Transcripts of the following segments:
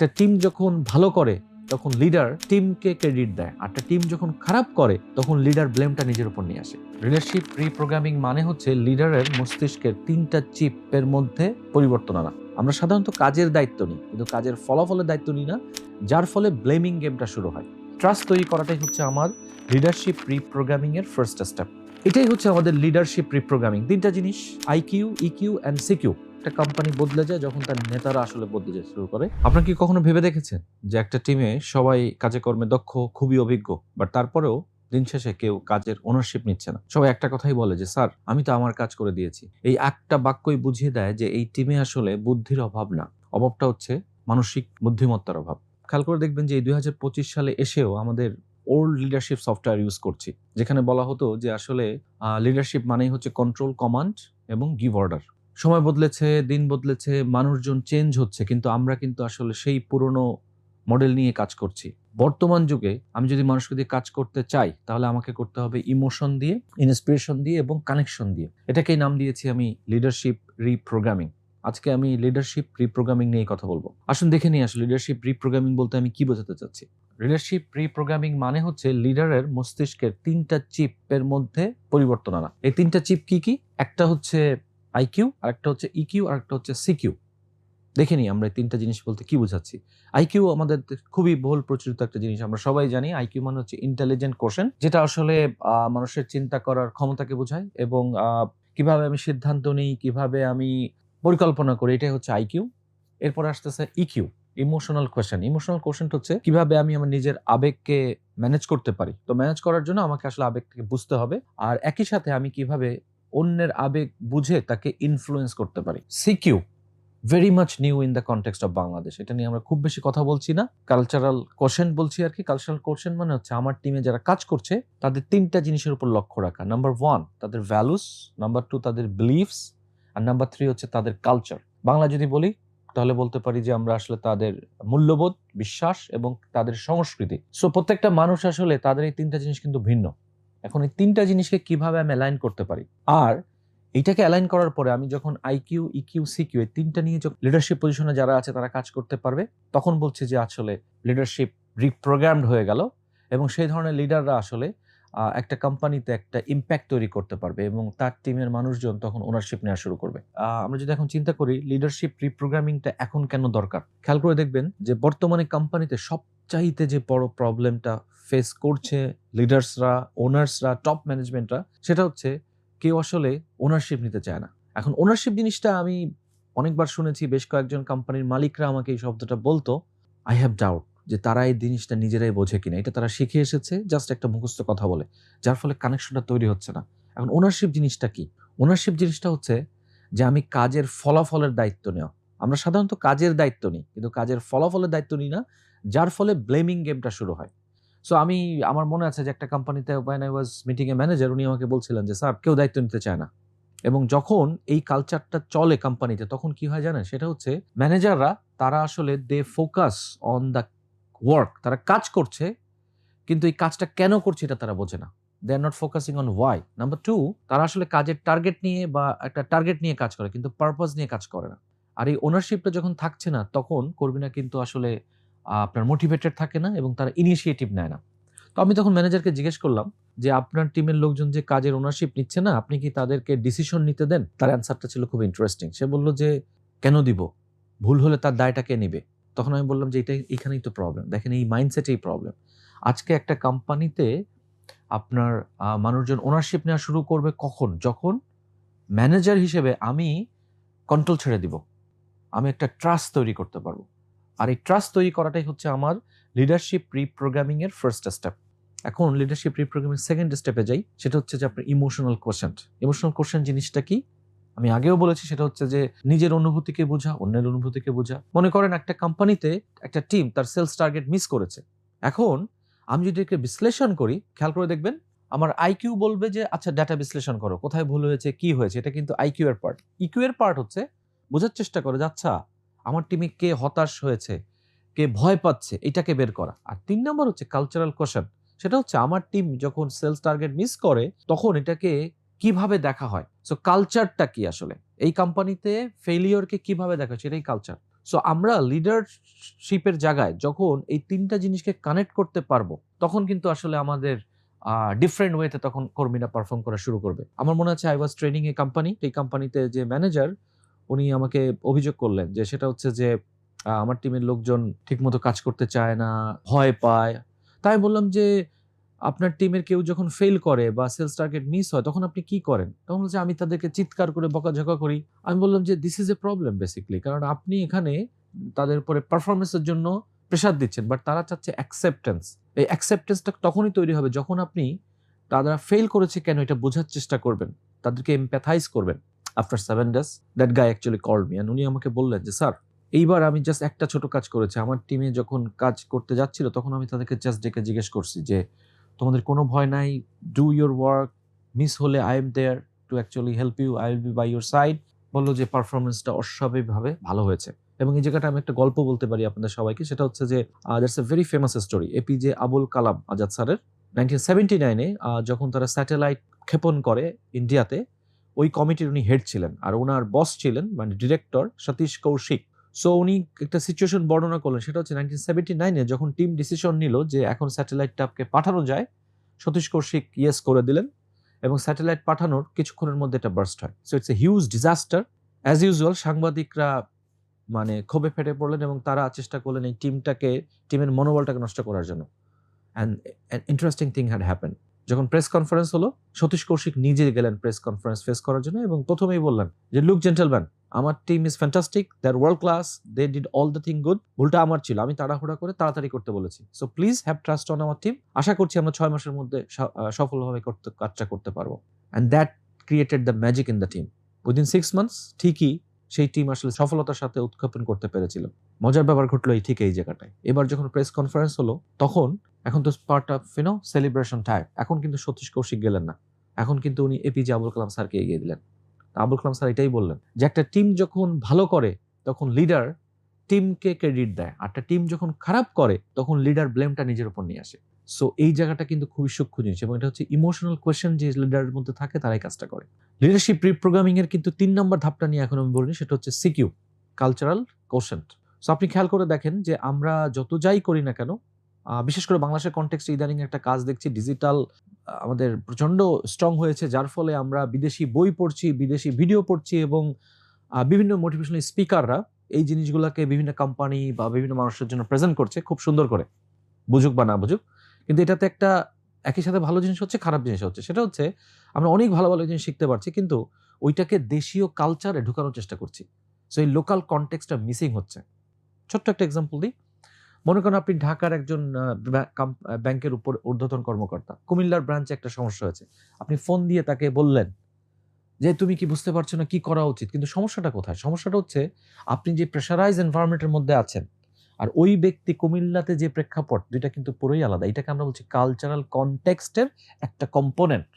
একটা টিম যখন ভালো করে, তখন লিডার টিমকে ক্রেডিট দেয়। আর একটা টিম যখন খারাপ করে, তখন লিডার ব্লেমটা নিজের উপর নিয়ে আসে। লিডারশিপ রিপ্রোগ্রামিং মানে হচ্ছে লিডারের মস্তিষ্কের তিনটা চিপের মধ্যে পরিবর্তন আনা। আমরা সাধারণত কাজের দায়িত্ব নিই, কিন্তু কাজের ফলাফলের দায়িত্ব নিই না, যার ফলে ব্লেমিং গেমটা শুরু হয়। ট্রাস্ট তৈরি করাটাই হচ্ছে আমার লিডারশিপ রিপ্রোগ্রামিং এর ফার্স্ট স্টেপ এটাই হচ্ছে আমাদের লিডারশিপ রিপ্রোগ্রামিং তিনটা জিনিস আইকিউ ইকিউ অ্যান্ড সিকিউ একটা কোম্পানি বদলে যায় যখন তার নেতারা আসলে বদলে যেতে শুরু করে। আপনার কি কখনো ভেবে দেখেছেন যে একটা টিমে সবাই কাজে কর্মে দক্ষ, খুবই অভিজ্ঞ বাট তারপরেও দিন শেষে কেউ কাজের ওনারশিপ নিচ্ছে না? সবাই একটা কথাই বলে যে, স্যার, আমি তো আমার কাজ করে দিয়েছি। এই একটা বাক্যই বুঝিয়ে দেয় যে, এই টিমে আসলে বুদ্ধির অভাব না। অভাবটা হচ্ছে মানসিক বুদ্ধিমত্তার অভাব। খেয়াল করে দেখবেন যে এই দুই হাজার পঁচিশ সালে এসেও আমাদের ওল্ড লিডারশিপ সফটওয়্যার ইউজ করছি। যেখানে বলা হতো যে আসলে লিডারশিপ মানেই হচ্ছে কন্ট্রোল কমান্ড এবং গিভ অর্ডার সময় বদলেছে, দিন বদলেছে, মানুষজন চেঞ্জ হচ্ছে, কিন্তু আমরা কিন্তু আসলে সেই পুরনো মডেল নিয়ে কাজ করছি। বর্তমান যুগে আমি যদি মানুষকে দিয়ে কাজ করতে চাই, তাহলে আমাকে করতে হবে ইমোশন দিয়ে ইন্সপিরেশন দিয়ে এবং কানেকশন দিয়ে। এটাকেই নাম দিয়েছি আমি লিডারশিপ রিপ্রোগ্রামিং আজকে আমি লিডারশিপ রিপ্রোগ্রামিং নিয়ে কথা বলব। আসুন দেখে নিই আসলে লিডারশিপ রিপ্রোগ্রামিং বলতে আমি কি বোঝাতে চাচ্ছি। লিডারশিপ রিপ্রোগ্রামিং মানে হচ্ছে লিডারের মস্তিষ্কের তিনটা চিপের মধ্যে পরিবর্তন আনা। এই তিনটা চিপ কি কি? একটা হচ্ছে আইকিউ আর একটা হচ্ছে ইকিউ আর একটা হচ্ছে সিকিউ দেখে নিই আমরা এই তিনটা জিনিস বলতে কি বোঝাচ্ছি। আইকিউ আমাদের খুবই বহুল প্রচলিত একটা জিনিস, আমরা সবাই জানি। আইকিউ মানে হচ্ছে ইন্টেলিজেন্ট কোশ্চেন যেটা আসলে মানুষের চিন্তা করার ক্ষমতাকে বোঝায় এবং কীভাবে আমি সিদ্ধান্ত নিই, কীভাবে আমি পরিকল্পনা করি, এটাই হচ্ছে আইকিউ এরপর আসতেছে EQ emotional question emotional question হচ্ছে, কীভাবে আমি আমার নিজের আবেগকে ম্যানেজ করতে পারি? তো ম্যানেজ করার জন্য আমাকে আসলে আবেগটাকে বুঝতে হবে, আর একই সাথে আমি কীভাবে অন্যের আবেগ বুঝে তাকে ইনফ্লুয়েন্স করতে পারি? CQ very much new in the context of Bangladesh এটা নিয়ে আমরা খুব বেশি কথা বলছি না। কালচারাল কোশ্চেন বলছি আর কি। কালচারাল কোশ্চেন মানে হচ্ছে, আমার টিমে যারা কাজ করছে, তাদের তিনটা জিনিসের উপর লক্ষ্য রাখা। নাম্বার ওয়ান তাদের ভ্যালুস নাম্বার টু তাদের বিলিভস আর নাম্বার থ্রি হচ্ছে, তাদের কালচার বাংলা যদি বলি তাহলে বলতে পারি যে আমরা আসলে তাদের মূল্যবোধ, বিশ্বাস এবং তাদের সংস্কৃতি। সো প্রত্যেকটা মানুষ আসলে তাদের এই তিনটা জিনিস কিন্তু ভিন্ন। এখন এই তিনটা জিনিসকে কীভাবে আমি অ্যালাইন করতে পারি? আর এইটাকে অ্যালাইন করার পরে আমি যখন আইকিউ ইকিউ সিকিউ এই তিনটা নিয়ে লিডারশিপ পজিশনে যারা আছে তারা কাজ করতে পারবে, তখন বলছে যে আসলে লিডারশিপ রিপ্রোগ্রামড হয়ে গেল এবং সেই ধরনের লিডাররা আসলে একটা কোম্পানিতে একটা ইম্প্যাক্ট তৈরি করতে পারবে এবং তার টিমের মানুষজন তখন ওনারশিপ নেওয়া শুরু করবে। আমরা যদি এখন চিন্তা করি লিডারশিপ রিপ্রোগ্রামিংটা এখন কেন দরকার? খেয়াল করে দেখবেন যে বর্তমানে কোম্পানিতে সবচাইতে যে বড় প্রবলেমটা ফেস করছে লিডার্সরা ওনার্সরা টপ ম্যানেজমেন্টরা সেটা হচ্ছে কেউ আসলে ওনারশিপ নিতে চায় না। এখন ওনারশিপ জিনিসটা আমি অনেকবার শুনেছি, বেশ কয়েকজন কোম্পানির মালিকরা আমাকে এই শব্দটা বলতো আই হ্যাভ ডাউট যে তারা এই জিনিসটা নিজেরাই বোঝে কিনা। এটা তারা শিখে এসেছে জাস্ট একটা মুখস্থ কথা বলে, যার ফলে কানেকশনটা তৈরি হচ্ছে না। এখন ওনারশিপ জিনিসটা কি? ওনারশিপ জিনিসটা হচ্ছে যে আমি কাজের ফলাফলের দায়িত্ব নেওয়া। আমরা সাধারণত কাজের দায়িত্ব নিই, কিন্তু কাজের ফলাফলের দায়িত্ব নিই না, যার ফলে ব্লেমিং গেমটা শুরু হয়। সো আমি, আমার মনে আছে যে একটা কোম্পানিতে one I was meeting a manager উনি আমাকে বলছিলেন যে, স্যার, কেউ দায়িত্ব নিতে চায় না। এবং যখন এই কালচারটা চলে কোম্পানিতে তখন কি হয় জানেন? সেটা হচ্ছে ম্যানেজাররা তারা আসলে they focus on the work তারা কাজ করছে, কিন্তু এই কাজটা কেন করছে এটা তারা বোঝে না। They are not focusing on why number two তারা আসলে কাজের টার্গেট নিয়ে বা একটা টার্গেট নিয়ে কাজ করে, কিন্তু পারপাস নিয়ে কাজ করে না। আর এই ওনারশিপটা যখন থাকছে না, তখন কর্মীরা কিন্তু আসলে আপনার মোটিভেটেড থাকে না এবং তারা ইনিশিয়েটিভ নেয় না। তো আমি তখন ম্যানেজারকে জিজ্ঞেস করলাম যে, আপনার টিমের লোকজন যে কাজের ওনারশিপ নিচ্ছে না, আপনি কি তাদেরকে ডিসিশন নিতে দেন? তার অ্যান্সারটা ছিল খুব ইন্টারেস্টিং সে বলল যে, কেন দিব? ভুল হলে তার দায়টা কে নিবে? তখন আমি বললাম যে এটাই, এখানেই তো প্রবলেম দেখেন এই মাইন্ডসেটেই প্রবলেম আজকে একটা কোম্পানিতে আপনার মানুষজন ওনারশিপ নেওয়া শুরু করবে কখন? যখন ম্যানেজার হিসেবে আমি কন্ট্রোল ছেড়ে দিব। আমি একটা ট্রাস্ট তৈরি করতে পারব। আর এই ট্রাস্ট তৈরি করাটাই হচ্ছে আমার লিডারশিপ রিপ্রোগ্রামিং এর ফার্স্ট স্টেপ এখন লিডারশিপ রিপ্রোগ্রামিং সেকেন্ড স্টেপে যাই, সেটা হচ্ছে যে আপনার ইমোশনাল কোশ্চেন্ট ইমোশনাল কোশ্চেন জিনিসটা কি? আমি আগেও বলেছি, সেটা হচ্ছে যে নিজের অনুভূতিকে বোঝা, অন্যের অনুভূতিকে বোঝা। মনে করেন একটা কোম্পানিতে একটা টিম তার সেলস টার্গেট মিস করেছে। এখন আমি যদি একে বিশ্লেষণ করি, খেয়াল করে দেখবেন আমার আইকিউ বলবে যে আচ্ছা ডাটা বিশ্লেষণ করো, কোথায় ভুল হয়েছে, কি হয়েছে? এটা কিন্তু আইকিউ এর পার্ট ইকিউ এর পার্ট হচ্ছে বোঝার চেষ্টা করে যে আচ্ছা আমার টিমে কে হতাশ হয়েছে, কে ভয় পাচ্ছে, এটাকে বের করা। আর তিন নম্বর হচ্ছে কালচারাল কোশ্চেন সেটা হচ্ছে আমার টিম যখন সেলস টার্গেট মিস করে, তখন এটাকে কীভাবে দেখা হয়? সো কালচারটা কি আসলে? এই কোম্পানিতে ফেলিওরকে কীভাবে দেখা হয়? সেটাই কালচার সো আমরা লিডারশিপের জায়গায় যখন এই তিনটা জিনিসকে কানেক্ট করতে পারব, তখন কিন্তু আসলে আমাদের ডিফারেন্ট ওয়েতে তখন কর্মীরা পারফর্ম করা শুরু করবে। আমার মনে আছে I was training a company এই কোম্পানিতে যে ম্যানেজার উনি আমাকে অভিযোগ করলেন যে, সেটা হচ্ছে যে আমার টিমের লোকজন ঠিকমতো কাজ করতে চায় না, ভয় পায়। তাই বললাম যে আপনার টিমের কেউ যখন ফেল করে বা সেলস টার্গেট মিস হয়, তখন আপনি কি করেন? তখন হচ্ছে আমি তাদেরকে চিৎকার করে বকাঝকা করি। আমি বললাম যে this is a problem basically কারণ আপনি এখানে তাদের উপরে পারফরমেন্সের জন্য প্রেশার দিচ্ছেন বাট তারা চাচ্ছে অ্যাকসেপ্টেন্স এই অ্যাকসেপ্টেন্সটা তখনই তৈরি হবে যখন আপনি তারা ফেল করেছে কেন এটা বোঝার চেষ্টা করবেন। তাদেরকে এমপ্যাথাইজ করবেন। After seven days that guy actually call me and উনি আমাকে বললেন যে স্যার এইবার আমি জাস্ট একটা ছোট কাজ করেছি। আমার টিমে যখন কাজ করতে যাচ্ছিল, তখন আমি তাদেরকে জাস্ট ডেকে জিজ্ঞেস করছি যে তোমাদের কোনো ভয় নাই ডু ইউর ওয়ার্ক মিস হলে I am there to actually help you I will be by your side বলল যে পারফরমেন্সটা অস্বাভাবিকভাবে ভালো হয়েছে। এবং এই জায়গাটা আমি একটা গল্প বলতে পারি আপনাদের সবাইকে, সেটা হচ্ছে যে that's a very famous story APJ Abul Kalam Azad স্যারের নাইনটিন সেভেন্টি নাইনে যখন তারা স্যাটেলাইট ক্ষেপণ করে ইন্ডিয়াতে ওই কমিটির উনি হেড ছিলেন। আর ওনার বস ছিলেন মানে ডিরেক্টর সতীশ কৌশিক সো উনি একটা সিচুয়েশন বর্ণনা করলেন, সেটা হচ্ছে নাইনটিন সেভেন্টি নাইনে যখন টিম ডিসিশন নিল যে এখন স্যাটেলাইটটাকে পাঠানো যায়, সতীশ কৌশিক ইয়েস করে দিলেন এবং স্যাটেলাইট পাঠানোর কিছুক্ষণের মধ্যে এটা বার্স্ট হয়। So it's a huge disaster as usual সাংবাদিকরা মানে ক্ষোভে ফেটে পড়লেন এবং তারা চেষ্টা করলেন এই টিমটাকে টিমের মনোবলটাকে নষ্ট করার জন্য। And interesting thing had happen যখন প্রেস কনফারেন্স হলো, সতীশ কৌশিক নিজে গেলেন প্রেস কনফারেন্স ফেস করার জন্য এবং প্রথমেই বললেন যে লুক জেন্টেলম্যান আমার team is fantastic there world class they did all the thing good ভুলটা আমার ছিল, আমি তাড়াহুড়া করে তাড়াতাড়ি করতে বলেছি। So please have trust on আমার টিম আশা করছি আমরা ছয় মাসের মধ্যে সফলভাবে করতে, কাজটা করতে পারব। And that created the magic in the team within six months ঠিকই সেই টিম আসলে সফলতার সাথে উৎক্ষেপণ করতে পেরেছিল। মজার ব্যাপার ঘটলো এই ঠিক এই জায়গাটায়। এবার যখন প্রেস কনফারেন্স হলো, তখন এখন তো part of you know celebration time এখন কিন্তু সতীশ কৌশিক গেলেন না। এখন কিন্তু উনি এপিজে আবুল কালাম স্যারকে এগিয়ে দিলেন। আবুল কালাম স্যার এটাই বললেন যে একটা টিম যখন ভালো করে, তখন লিডার টিমকে ক্রেডিট দেয়। আর একটা টিম যখন খারাপ করে, তখন লিডার ব্লেমটা নিজের উপর নিয়ে আসে। সো এই জায়গাটা কিন্তু খুবই সূক্ষ্ম জিনিস এবং এটা হচ্ছে ইমোশনাল কোয়েশ্চেন যে লিডারের মধ্যে থাকে, তারাই কাজটা করে। লিডারশিপ প্রোগ্রামিং এর কিন্তু তিন নম্বর ধাপটা নিয়ে এখন আমি বলিনি সেটা হচ্ছে সিকিউ কালচারাল কোশেন্ট সো আপনি খেয়াল করে দেখেন যে আমরা যত যাই করি না কেন বিশেষ করে বাংলাদেশের কনটেক্সটে ইদানিং একটা কাজ দেখছি ডিজিটাল আমাদের প্রচণ্ড স্ট্রং হয়েছে, যার ফলে আমরা বিদেশি বই পড়ছি, বিদেশি ভিডিও পড়ছি এবং বিভিন্ন মোটিভেশনাল স্পিকাররা এই জিনিসগুলোকে বিভিন্ন কোম্পানি বা বিভিন্ন মানুষের জন্য প্রেজেন্ট করছে খুব সুন্দর করে। বুঝুক বা না বুঝুক, কিন্তু এটাতে একটা একই সাথে ভালো জিনিস হচ্ছে, খারাপ জিনিস হচ্ছে। সেটা হচ্ছে, আমরা অনেক ভালো ভালো জিনিস শিখতে পারছি, কিন্তু ওইটাকে দেশীয় কালচারে ঢুকানোর চেষ্টা করছি। সো এই লোকাল কনটেক্সটটা মিসিং হচ্ছে। ছোট্ট একটা এক্সাম্পল দিই। মনে করেন আপনি ঢাকার একজন ব্যাংকের উপর ঊর্ধ্বতন কর্মকর্তা। কুমিল্লার ব্রাঞ্চে একটা সমস্যা হয়েছে। আপনি ফোন দিয়ে তাকে বললেন যে, তুমি কি বুঝতে পারছ না কি করা উচিত? কিন্তু সমস্যাটা কোথায়? সমস্যাটা হচ্ছে আপনি যে প্রেশারাইজ এনভায়রনমেন্টের মধ্যে আছেন, আর ওই ব্যক্তি কুমিল্লাতে যে প্রেক্ষাপট, দুইটা কিন্তু পুরোই আলাদা। এটাকে আমরা বলছি কালচারাল কনটেক্সটের একটা কম্পোনেন্ট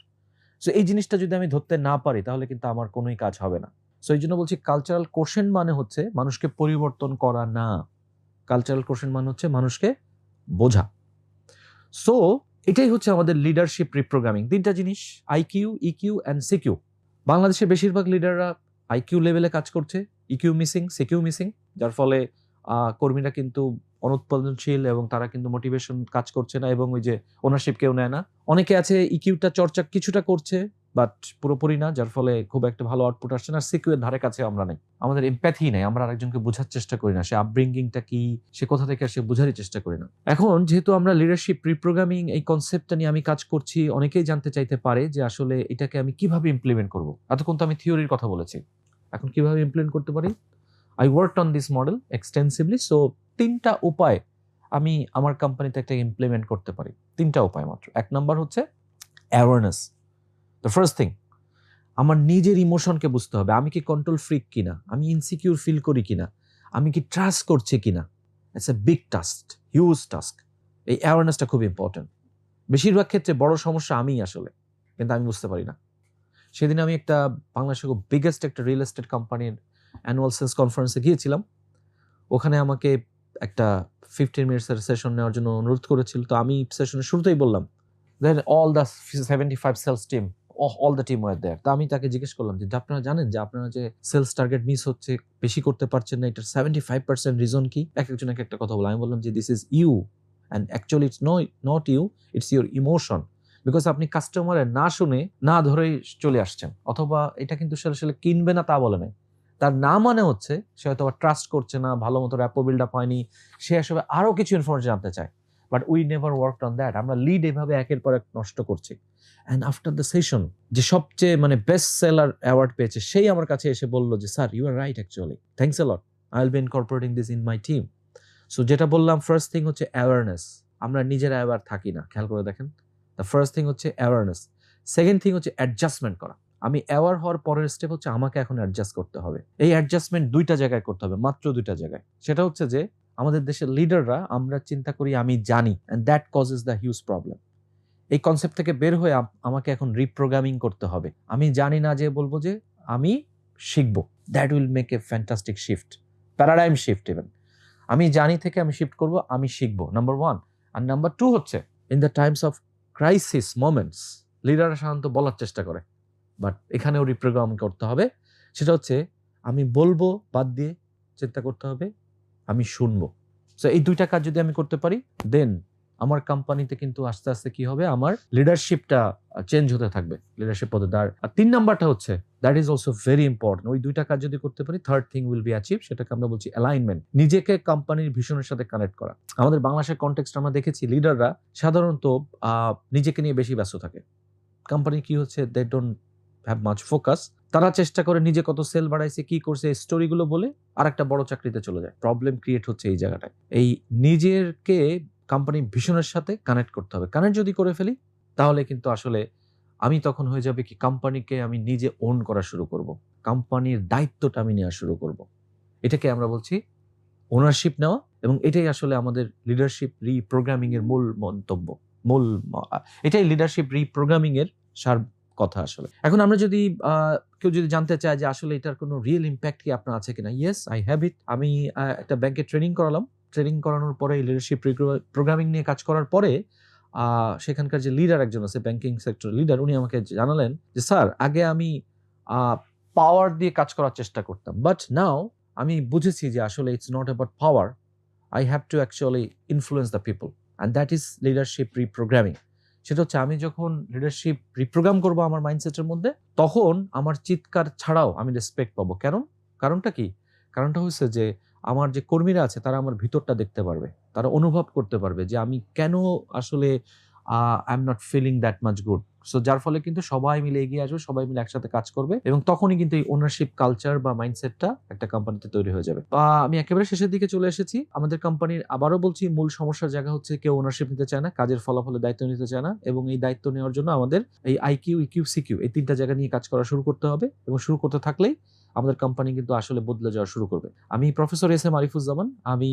সো এই জিনিসটা যদি আমি ধরতে না পারি, তাহলে কিন্তু আমার কোনোই কাজ হবে না। সো এই জন্য বলছি কালচারাল কোশ্চেন মানে হচ্ছে মানুষকে পরিবর্তন করা না। কালচারাল কোশ্চেন মানে হচ্ছে মানুষকে বোঝা। সো এটাই হচ্ছে আমাদের লিডারশিপ রিপ্রোগ্রামিং তিনটা জিনিস আইকিউ ইকিউ অ্যান্ড সিকিউ বাংলাদেশে বেশিরভাগ লিডাররা আইকিউ লেভেলে কাজ করছে ইকিউ মিসিং সিকিউ মিসিং যার ফলে কর্মীরা কিন্তু অনুৎপাদনশীল এবং তারা কিন্তু মোটিভেশন কাজ করছে না এবং ওই যে ওনারশিপ কেউ নেয় না। অনেকে আছে ইকিউটা চর্চা কিছুটা করছে বাট পুরোপুরি না, যার ফলে খুব একটা ভালো আউটপুট আসছে না। সিকিউ এর ধারে কাছে আমরা নেই। আমাদের এমপ্যাথি নেই। আমরা আরেকজনকে বোঝার চেষ্টা করি না। সে আপব্রিঙ্গিংটা কি, সে কোথা থেকে আসে বোঝারই চেষ্টা করি না। এখন যেহেতু আমরা লিডারশিপ প্রিপ্রোগ্রামিং এই কনসেপ্টটা নিয়ে আমি কাজ করছি, অনেকেই জানতে চাইতে পারে যে আসলে এটাকে আমি কীভাবে ইমপ্লিমেন্ট করব। এতক্ষণ তো আমি থিওরির কথা বলেছি। এখন কীভাবে ইমপ্লিমেন্ট করতে পারি? I work on this model extensively so তিনটা উপায় আমি আমার কোম্পানিতে একটা ইমপ্লিমেন্ট করতে পারি। তিনটা উপায় মাত্র। এক নম্বর হচ্ছে অ্যাওয়ারনেস দ্য ফার্স্ট থিং আমার নিজের ইমোশনকে বুঝতে হবে। আমি কি কন্ট্রোল ফ্রিক কিনা? আমি ইনসিকিউর ফিল করি কিনা? আমি কি ট্রাস্ট করছি কিনা? It's a big task huge task এই অ্যাওয়ারনেসটা খুব ইম্পর্টেন্ট বেশিরভাগ ক্ষেত্রে বড় সমস্যা আমিই আসলে, কিন্তু আমি বুঝতে পারি না। সেদিন আমি একটা বাংলাদেশের খুব বিগেস্ট একটা রিয়েল এস্টেট কোম্পানির অ্যানুয়াল সেলস কনফারেন্সে গিয়েছিলাম। ওখানে আমাকে একটা ফিফটিন মিনিটসের সেশন নেওয়ার জন্য অনুরোধ করেছিল। তো আমি সেশনের শুরুতেই বললাম then all the seventy five sales team all the team were there তা আমি তাকে জিজ্ঞেস করলাম যে আপনারা জানেন যে আপনারা যে সেলস টার্গেট মিস হচ্ছে, বেশি করতে পারছেন না, এটার সেভেন্টি ফাইভ পার্সেন্ট রিজন কি? এক একজন এক একটা কথা বলে। আমি বললাম যে this is you and actually it's no not you it's your emotion because আপনি কাস্টমারের না শুনে, না ধরেই চলে আসছেন। অথবা এটা কিন্তু সে আসলে কিনবে না তা বলে নাই। তার না মানে হচ্ছে, সে হয়তো আবার ট্রাস্ট করছে না, ভালো মতো র্যাপো বিল্ড আপ হয়নি, সে আসলে আরও কিছু ইনফরমেশন জানতে চায়। But we never work on that আমরা লিড এভাবে একের পর এক নষ্ট করছি। অ্যান্ড আফটার দ্য সেশন যে সবচেয়ে মানে বেস্ট সেলার অ্যাওয়ার্ড পেয়েছে, সেই আমার কাছে এসে বলল যে sir you are right actually thanks lot I will be incorporating this in my team so যেটা বললাম ফার্স্ট থিং হচ্ছে অ্যাওয়ারনেস আমরা নিজেরা অ্যাওয়ার থাকি না, খেয়াল করে দেখেন। দ্য ফার্স্ট থিং হচ্ছে অ্যাওয়ারনেস সেকেন্ড থিং হচ্ছে অ্যাডজাস্টমেন্ট করা। আমি অ্যাওয়ার হওয়ার পরের স্টেপ হচ্ছে আমাকে এখন অ্যাডজাস্ট করতে হবে। এই অ্যাডজাস্টমেন্ট দুইটা জায়গায় করতে হবে, মাত্র দুইটা জায়গায়। সেটা হচ্ছে যে, আমাদের দেশের লিডাররা আমরা চিন্তা করি আমি জানি and that cause causes the huge problem এই কনসেপ্ট থেকে বের হয়ে আমাকে এখন রিপ্রোগ্রামিং করতে হবে। আমি জানি না যে বলব যে আমি শিখব। That will make a fantastic shift paradigm shift even আমি জানি থেকে আমি শিফট করব, আমি শিখব নাম্বার ওয়ান আর নাম্বার টু হচ্ছে in the times of crisis moments লিডাররা সাধারণত বলার চেষ্টা করে। বাট এখানেও রিপ্রোগ্রাম করতে হবে। সেটা হচ্ছে, আমি বলব, বাদ দিয়ে চিন্তা করতে হবে, আমি শুনব। সো এই দুইটা কাজ যদি আমি করতে পারি দেন আমার কোম্পানিতে কিন্তু আস্তে আস্তে কি হবে? আমার লিডারশিপটা চেঞ্জ হতে থাকবে। লিডারশিপ পদে আর তিন নাম্বারটা হচ্ছে that is also very important ওই দুইটা কাজ যদি করতে পারি third thing will be achieve সেটাকে আমরা বলছি অ্যালাইনমেন্ট নিজেকে কোম্পানির ভিশনের সাথে কানেক্ট করা। আমাদের বাংলাদেশের কনটেক্সট আমরা দেখেছি লিডাররা সাধারণত নিজেকে নিয়ে বেশি ব্যস্ত থাকে। কোম্পানি কি হচ্ছে they don't have much focus তারা চেষ্টা করে নিজে কত সেল বাড়াইছে, কি করছে, এই স্টোরিগুলো বলে আর একটা বড় চাকরিতে চলে যায়। প্রবলেম ক্রিয়েট হচ্ছে এই জায়গাটায়। এই নিজেরকে কোম্পানির ভিশনের সাথে কানেক্ট করতে হবে। কানেক্ট যদি করে ফেলি, তাহলে কিন্তু আসলে আমি তখন হয়ে যাবে কি কোম্পানিকে আমি নিজে ওন করা শুরু করব। কোম্পানির দায়িত্বটা আমি নেওয়া শুরু করব। এটাকে আমরা বলছি ওনারশিপ নেওয়া এবং এটাই আসলে আমাদের লিডারশিপ রিপ্রোগ্রামিং এর মূল মন্তব্য। মূল এটাই লিডারশিপ রিপ্রোগ্রামিং এর সার কথা আসলে। এখন আমরা যদি কেউ যদি জানতে চায় যে আসলে এটার কোনো রিয়েল ইম্প্যাক্ট কি আপনার আছে কিনা? ইয়েস আই হ্যাভ ইট আমি একটা ব্যাংকে ট্রেনিং করালাম। ট্রেনিং করানোর পরে লিডারশিপ প্রোগ্রামিং নিয়ে কাজ করার পরে সেখানকার যে লিডার একজন আছে ব্যাংকিং সেক্টর লিডার উনি আমাকে জানালেন যে, স্যার, আগে আমি পাওয়ার দিয়ে কাজ করার চেষ্টা করতাম বাট নাও আমি বুঝেছি যে, আসলে it's not about power I have to actually influence the people and that is leadership reprogramming সেটা হচ্ছে, আমি যখন লিডারশিপ রিপ্রোগ্রাম করব আমার মাইন্ডসেটের মধ্যে, তখন আমার চিৎকার ছাড়াও আমি রেসপেক্ট পাবো। কেন? কারণটা কি? কারণটা হচ্ছে যে আমার যে কর্মীরা আছে, তারা আমার ভিতরটা দেখতে পারবে। তারা অনুভব করতে পারবে যে আমি কেন আসলে I am not feeling that much good so যার ফলে কিন্তু সবাই মিলে এগিয়ে আসবে, সবাই মিলে একসাথে কাজ করবে এবং তখনই কিন্তু এই ওনারশিপ কালচার বা মাইন্ডসেটটা একটা কোম্পানিতে তৈরি হয়ে যাবে। বা আমি একেবারে শেষের দিকে চলে এসেছি। আমাদের কোম্পানির আবারও বলছি, মূল সমস্যার জায়গা হচ্ছে কেউ ওনারশিপ নিতে চায় না, কাজের ফলাফলের দায়িত্ব নিতে চায় না এবং এই দায়িত্ব নেওয়ার জন্য আমাদের এই আইকিউ ইকিউ সিকিউ এই তিনটা জায়গা নিয়ে কাজ করা শুরু করতে হবে এবং শুরু করতে থাকলেই আমাদের কোম্পানি কিন্তু আসলে বদলে যাওয়া শুরু করবে। আমি প্রফেসর এস এম আরিফুজ্জামান, আমি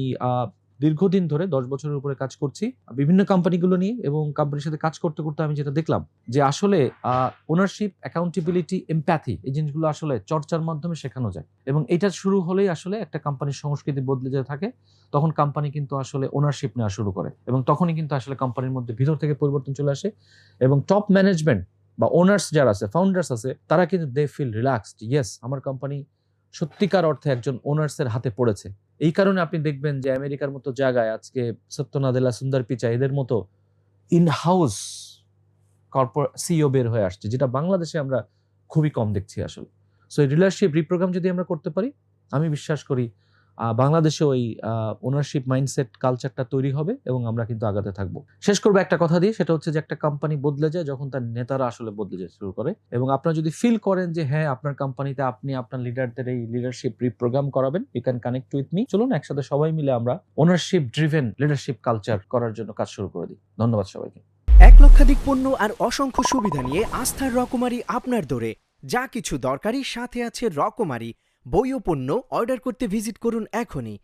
দীর্ঘদিন ধরে দশ বছরের উপরে কাজ করছি। বিভিন্ন কোম্পানিগুলো নিয়ে এবং কোম্পানির সাথে কাজ করতে করতে আমি যেটা দেখলাম যে আসলে ওনারশিপ অ্যাকাউন্টেবিলিটি এমপ্যাথি এই জিনিসগুলো আসলে চর্চার মাধ্যমে শেখানো যায়। এবং এটা শুরু হলেই আসলে একটা কোম্পানির সংস্কৃতি বদলে যেতে থাকে, তখন কোম্পানি কিন্তু আসলে ওনারশিপ নেওয়া শুরু করে এবং তখনই কিন্তু আসলে কোম্পানির মধ্যে ভিতর থেকে পরিবর্তন চলে আসে এবং টপ ম্যানেজমেন্ট বা ওনার্স যারা আছে ফাউন্ডার্স আছে, তারা কিন্তু দে ফিল রিল্যাক্সড ইয়েস আমার কোম্পানি সত্যিকার অর্থে একজন ওনার্সের হাতে পড়েছে। এই কারণে আপনি দেখবেন যে আমেরিকার মতো জায়গায় আজকে সত্যনাদেলা সুন্দর পিচা, এদের মতো ইন হাউস কর্পোরেট সিও বের হয়ে আসছে, যেটা বাংলাদেশে আমরা খুবই কম দেখছি আসলে। সো এই রিলেশনশিপ রিপ্রোগ্রাম যদি আমরা করতে পারি, আমি বিশ্বাস করি বাংলাদেশে ওই ওনারশিপ মাইন্ডসেট কালচারটা তৈরি হবে এবং আমরা কিন্তু আগাতে থাকব। শেষ করব একটা কথা দিয়ে, সেটা হচ্ছে যে একটা কোম্পানি বদলে যায় যখন তার নেতারা আসলে বদলে যেতে শুরু করে এবং আপনারা যদি ফিল করেন যে হ্যাঁ আপনার কোম্পানিতে আপনি আপনার লিডারদের এই লিডারশিপ রিপ্রোগ্রাম করাবেন you can connect with me চলুন, একসাথে সবাই মিলে আমরা ওনারশিপ ড্রিভেন লিডারশিপ কালচার করার জন্য কাজ শুরু করে দিই। ধন্যবাদ সবাইকে। এক লক্ষাধিক পণ্য আর অসংখ্য সুবিধা নিয়ে আস্থার রকমারি আপনার দোরে। যা কিছু দরকারি, সাথে আছে রকমারি। বই ও পণ্য অর্ডার করতে ভিজিট করুন এখনই।